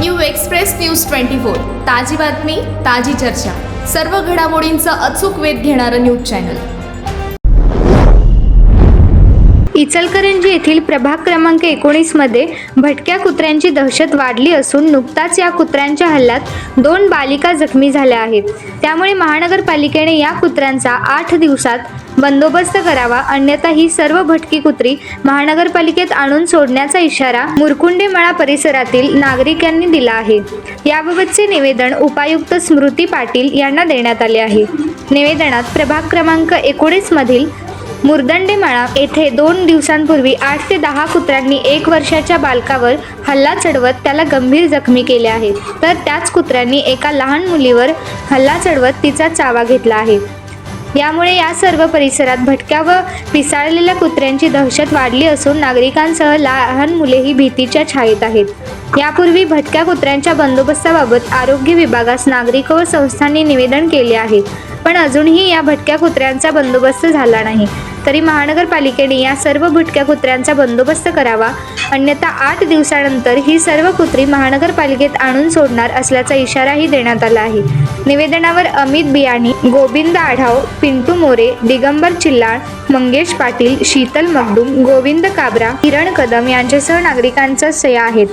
New express news twenty four. ताजी बातमी ताजी चर्चा. सर्व घडामोडींचा अचूक वेध घेणारं न्यूज चॅनल. इचलकरंजी येथील प्रभाग क्रमांक एकोणीसमध्ये भटक्या कुत्र्यांची दहशत वाढली असून नुकताच या कुत्र्यांच्या हल्ल्यात दोन बालिका जखमी झाल्या आहेत. त्यामुळे महानगरपालिकेने या कुत्र्यांचा आठ दिवसात बंदोबस्त करावा अन्यथा ही सर्व भटकी कुत्री महानगरपालिकेत आणून सोडण्याचा इशारा मुरकुंडेमळा परिसरातील नागरिकांनी दिला आहे. याबाबतचे निवेदन उपायुक्त स्मृती पाटील यांना देण्यात आले आहे. निवेदनात प्रभाग क्रमांक एकोणीस मधील येथे दोन दिवसांपूर्वी आठ ते दहा कुत्र्यांनी एक वर्षाच्या बालकावर हल्ला चढवत त्याला गंभीर जखमी केले आहे. तर त्याच कुत्र्यांनी एका लहान मुलीवर हल्ला चढवत तिचा चावा घेतला आहे. यामुळे या सर्व परिसरात भटक्या व पिसाळलेल्या कुत्र्यांची दहशत वाढली असून नागरिकांसह लहान मुलेही भीतीच्या छायेत आहेत. यापूर्वी भटक्या कुत्र्यांच्या बंदोबस्ताबाबत आरोग्य विभागास नागरिक व संस्थांनी निवेदन केले आहे. पण अजूनही या भटक्या कुत्र्यांचा बंदोबस्त झाला नाही. तरी महानगरपालिकेने या सर्व भटक्या कुत्र्यांचा बंदोबस्त करावा. अन्यथा आठ दिवसानंतर ही सर्व कुत्री महानगरपालिकेत आणून सोडणार असल्याचा इशाराही देण्यात आला आहे. निवेदनावर अमित बियाणी गोविंद आढाव पिंटू मोरे दिगंबर चिल्लाळ मंगेश पाटील शीतल मगदूम गोविंद काबरा किरण कदम यांच्यासह नागरिकांचा सह्या आहेत